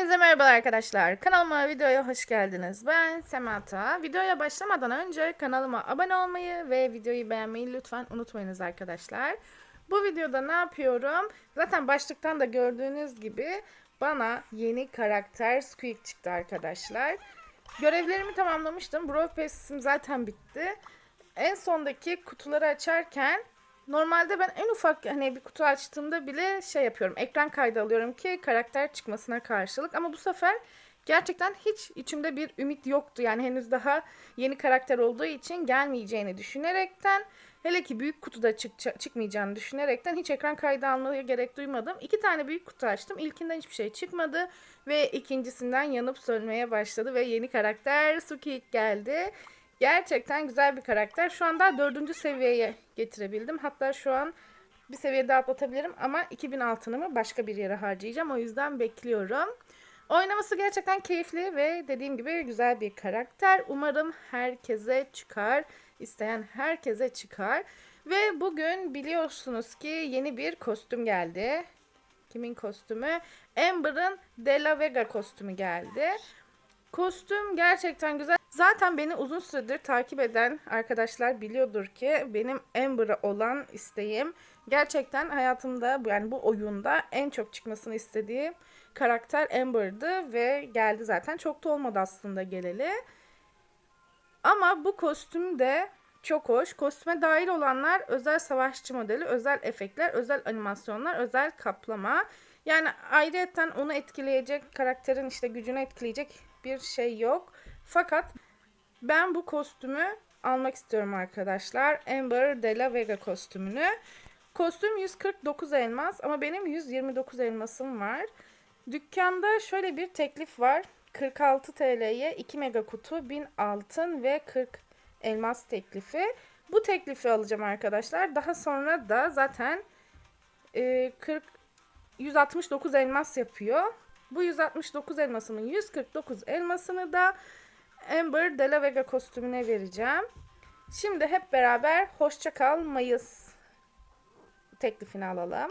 Hepinize merhabalar arkadaşlar. Kanalıma videoya hoş geldiniz. Ben Semata. Videoya başlamadan önce kanalıma abone olmayı ve videoyu beğenmeyi lütfen unutmayınız arkadaşlar. Bu videoda ne yapıyorum? Zaten başlıktan da gördüğünüz gibi bana yeni karakter Squeak çıktı arkadaşlar. Görevlerimi tamamlamıştım. Brawl Pass'im zaten bitti. En sondaki kutuları açarken Normalde ben en ufak hani bir kutu açtığımda bile şey yapıyorum. Ekran kaydı alıyorum ki karakter çıkmasına karşılık. Ama bu sefer gerçekten hiç içimde bir ümit yoktu. Yani henüz daha yeni karakter olduğu için gelmeyeceğini düşünerekten hele ki büyük kutuda çık çıkmayacağını düşünerekten hiç ekran kaydı almaya gerek duymadım. İki tane büyük kutu açtım. İlkinden hiçbir şey çıkmadı ve ikincisinden yanıp sönmeye başladı ve yeni karakter Suki geldi. Gerçekten güzel bir karakter. Şu anda dördüncü seviyeye getirebildim. Hatta şu an bir seviye daha atlatabilirim ama 2000 altınımı başka bir yere harcayacağım. O yüzden bekliyorum. Oynaması gerçekten keyifli ve dediğim gibi güzel bir karakter. Umarım herkese çıkar. İsteyen herkese çıkar. Ve bugün biliyorsunuz ki yeni bir kostüm geldi. Kimin kostümü? Amber'ın De La Vega kostümü geldi. Kostüm gerçekten güzel. Zaten beni uzun süredir takip eden arkadaşlar biliyordur ki benim Amber'a olan isteğim gerçekten hayatımda yani bu oyunda en çok çıkmasını istediğim karakter Amber'dı ve geldi zaten. Çok da olmadı aslında geleli. Ama bu kostüm de çok hoş. Kostüme dahil olanlar özel savaşçı modeli, özel efektler, özel animasyonlar, özel kaplama. Yani ayrıyeten onu etkileyecek, karakterin işte gücünü etkileyecek bir şey yok. Fakat ben bu kostümü almak istiyorum arkadaşlar. Amber de la Vega kostümünü. Kostüm 149 elmas ama benim 129 elmasım var. Dükkanda şöyle bir teklif var. 46 TL'ye 2 mega kutu, 1000 altın ve 40 elmas teklifi. Bu teklifi alacağım arkadaşlar. Daha sonra da zaten e, 40 169 elmas yapıyor. Bu 169 elmasımın 149 elmasını da Amber De La Vega kostümüne vereceğim. Şimdi hep beraber hoşça kal Mayıs teklifini alalım.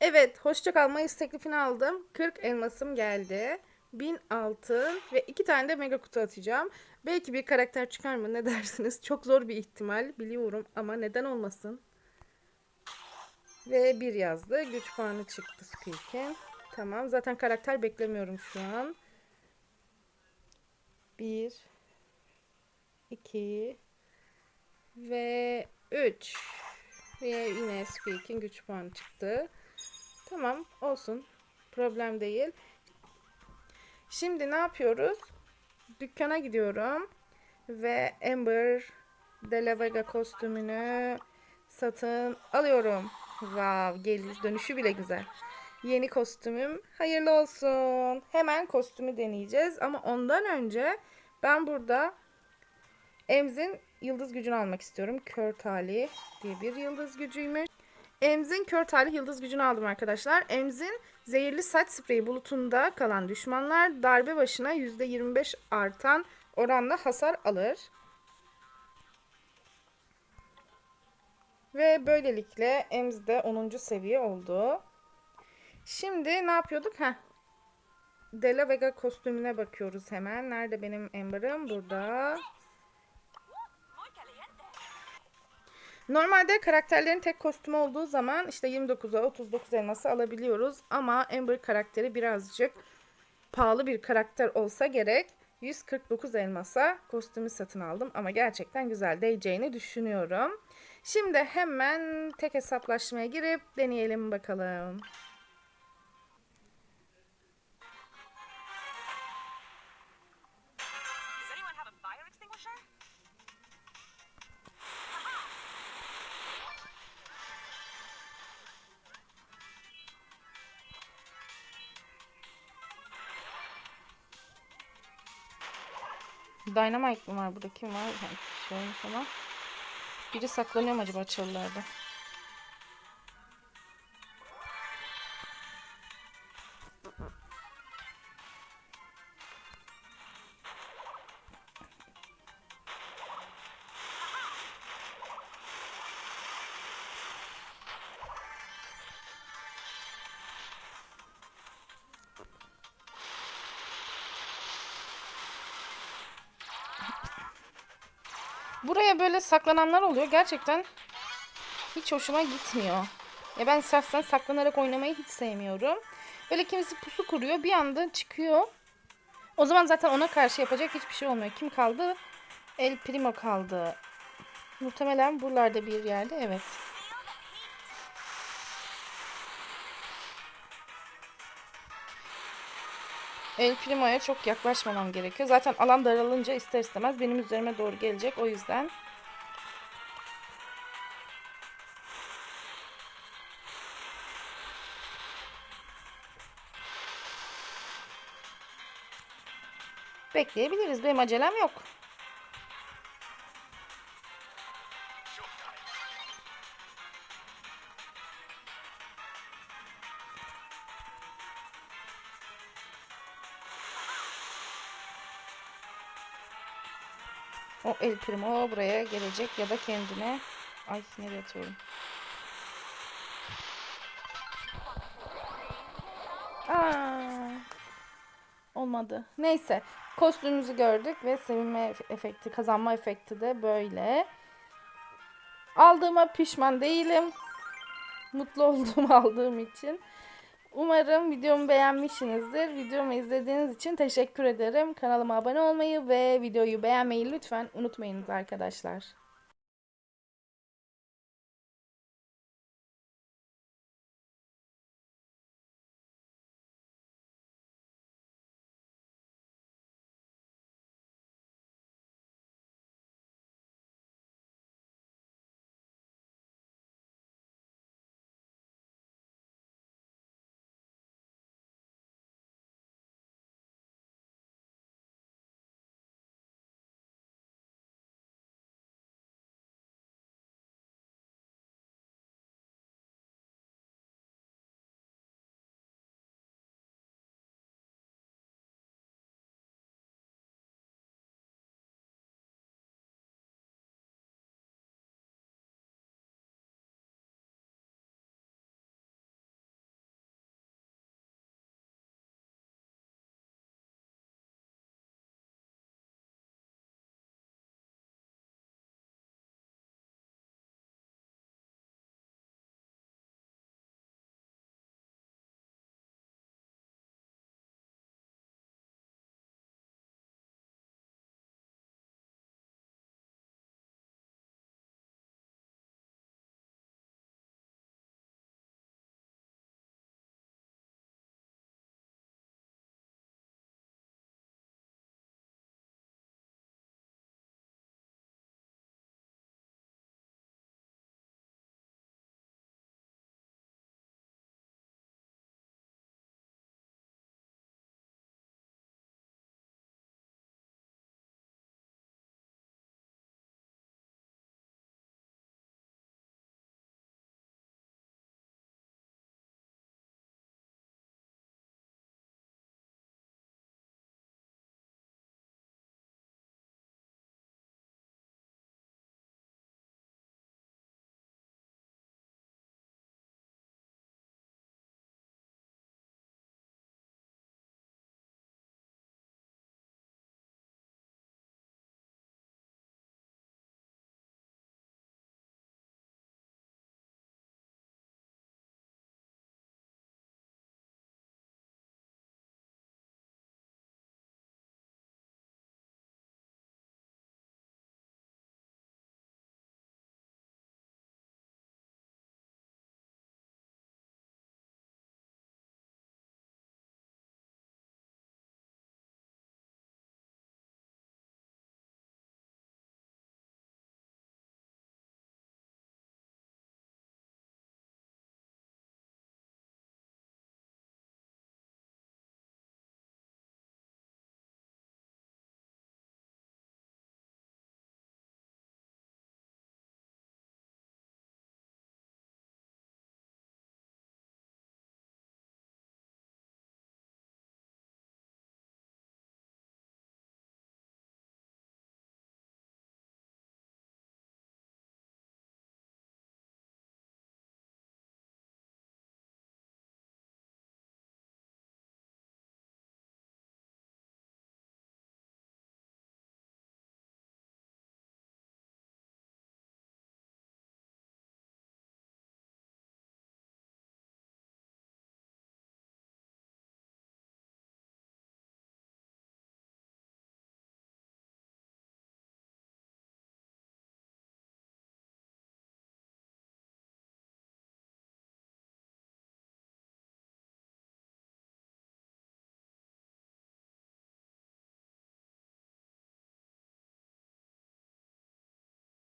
Evet, hoşça kal Mayıs teklifini aldım. 40 elmasım geldi. 1000 altın ve 2 tane de mega kutu atacağım. Belki bir karakter çıkar mı ne dersiniz? Çok zor bir ihtimal biliyorum ama neden olmasın? Ve bir yazdı. Güç puanı çıktı Squeak'in. Tamam. Zaten karakter beklemiyorum şu an. 1 2 ve 3 ve yine Squeak'in güç puanı çıktı. Tamam olsun. Problem değil. Şimdi ne yapıyoruz? Dükkana gidiyorum. Ve Amber De La Vega kostümünü satın alıyorum. Wow, geliş dönüşü bile güzel. Yeni kostümüm hayırlı olsun. Hemen kostümü deneyeceğiz. Ama ondan önce ben burada Emz'in yıldız gücünü almak istiyorum. Kör tali diye bir yıldız gücüymüş. Emz'in kör tali yıldız gücünü aldım arkadaşlar. Emz'in zehirli saç spreyi bulutunda kalan düşmanlar darbe başına %25 artan oranla hasar alır. Ve böylelikle Emz de 10. seviye oldu. Şimdi ne yapıyorduk? Heh. De La Vega kostümüne bakıyoruz hemen. Nerede benim Amber'ım? Burada. Normalde karakterlerin tek kostümü olduğu zaman işte 29'a 39 elması alabiliyoruz. Ama Amber karakteri birazcık pahalı bir karakter olsa gerek. 149 elmasa kostümü satın aldım ama gerçekten güzel değeceğini düşünüyorum. Şimdi hemen tek hesaplaşmaya girip deneyelim bakalım. Dynamite mi var burada? Kim var? Şey falan. Biri saklanıyor mu acaba çalılarda? Buraya böyle saklananlar oluyor. Gerçekten hiç hoşuma gitmiyor. Ya ben şahsen saklanarak oynamayı hiç sevmiyorum. Böyle kimisi pusu kuruyor. Bir anda çıkıyor. O zaman zaten ona karşı yapacak hiçbir şey olmuyor. Kim kaldı? El Primo kaldı. Muhtemelen buralarda bir yerde. Evet. El Primo'ya çok yaklaşmamam gerekiyor. Zaten alan daralınca ister istemez benim üzerime doğru gelecek. O yüzden bekleyebiliriz. Benim acelem yok. O El Primo buraya gelecek ya da kendine. Ay nereye atıyorum? Aa, olmadı. Neyse. Kostümümüzü gördük ve sevinme efe- efekti, kazanma efekti de böyle. Aldığıma pişman değilim. Mutlu oldum aldığım için. Umarım videomu beğenmişsinizdir. Videomu izlediğiniz için teşekkür ederim. Kanalıma abone olmayı ve videoyu beğenmeyi lütfen unutmayınız arkadaşlar.